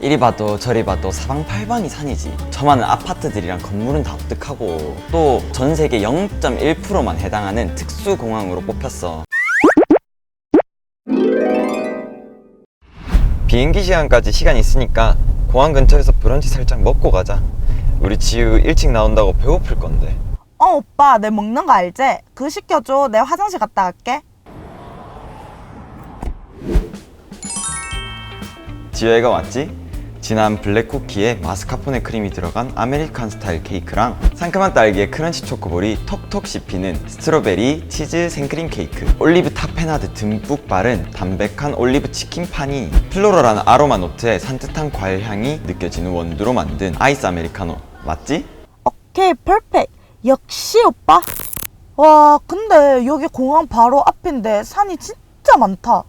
이리 봐도 저리 봐도 사방팔방이 산이지. 저 많은 아파트들이랑 건물은 다 엎득하고 또 전 세계 0.1%만 해당하는 특수공항으로 뽑혔어. 비행기 시간까지 시간이 있으니까 공항 근처에서 브런치 살짝 먹고 가자. 우리 지우 일찍 나온다고 배고플 건데. 어 오빠 내 먹는 거 알지? 그거 시켜줘. 내 화장실 갔다 갈게. 지효애가 왔지? 진한 블랙 쿠키에 마스카포네 크림이 들어간 아메리칸 스타일 케이크랑 상큼한 딸기에 크런치 초코볼이 톡톡 씹히는 스트로베리 치즈 생크림 케이크. 올리브 타페나드 듬뿍 바른 담백한 올리브 치킨 파니. 플로럴한 아로마 노트에 산뜻한 과일 향이 느껴지는 원두로 만든 아이스 아메리카노. 맞지? 오케이 퍼펙트 역시 오빠. 와 근데 여기 공항 바로 앞인데 산이 진짜 많다.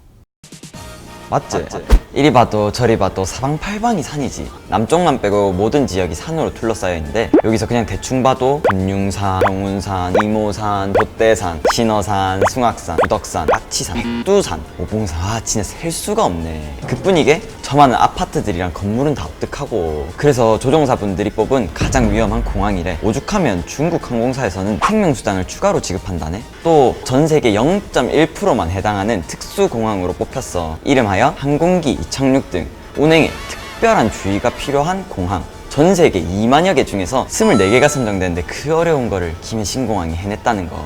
맞지? 이리 봐도 저리 봐도 사방팔방이 산이지. 남쪽만 빼고 모든 지역이 산으로 둘러싸여 있는데 여기서 그냥 대충 봐도 금융산, 경운산, 이모산, 돛대산, 신어산, 숭악산, 우덕산, 낙치산, 백두산, 오봉산. 와 진짜 셀 수가 없네. 그뿐이게 저 많은 아파트들이랑 건물은 다 엎득하고 그래서 조종사분들이 뽑은 가장 위험한 공항이래. 오죽하면 중국 항공사에서는 생명수당을 추가로 지급한다네? 또 전 세계 0.1%만 해당하는 특수공항으로 뽑혔어. 이름하여 항공기, 착륙 등 운행에 특별한 주의가 필요한 공항. 전 세계 2만여 개 중에서 24개가 선정됐는데 그 어려운 거를 김해신공항이 해냈다는 거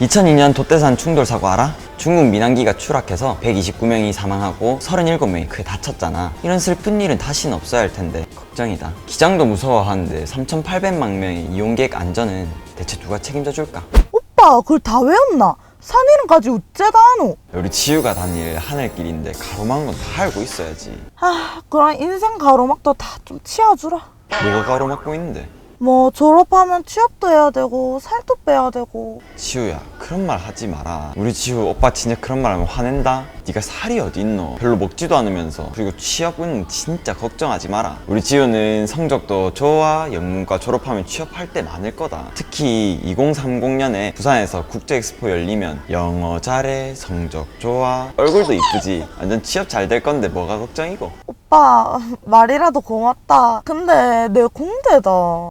2002년 돛대산 충돌 사고 알아? 중국 민항기가 추락해서 129명이 사망하고 37명이 크게 다쳤잖아. 이런 슬픈 일은 다시는 없어야 할 텐데 걱정이다. 기장도 무서워하는데 3,800만 명의 이용객 안전은 대체 누가 책임져 줄까? 오빠 그걸 다 외웠나? 산 이름까지 우째다 하노 우리 지우가 다닐 하늘길인데 가로막은 건 다 알고 있어야지. 아 그럼 인생 가로막도 다 좀 치워주라 뭐가 가로막고 있는데? 뭐 졸업하면 취업도 해야 되고 살도 빼야 되고. 지우야 그런 말 하지 마라. 우리 지우 오빠 진짜 그런 말 하면 화낸다. 네가 살이 어디 있노? 별로 먹지도 않으면서. 그리고 취업은 진짜 걱정하지 마라. 우리 지우는 성적도 좋아. 영문과 졸업하면 취업할 때 많을 거다. 특히 2030년에 부산에서 국제엑스포 열리면 영어 잘해 성적 좋아. 얼굴도 이쁘지? 완전 취업 잘 될 건데 뭐가 걱정이고? 오빠 말이라도 고맙다. 근데 내 공대다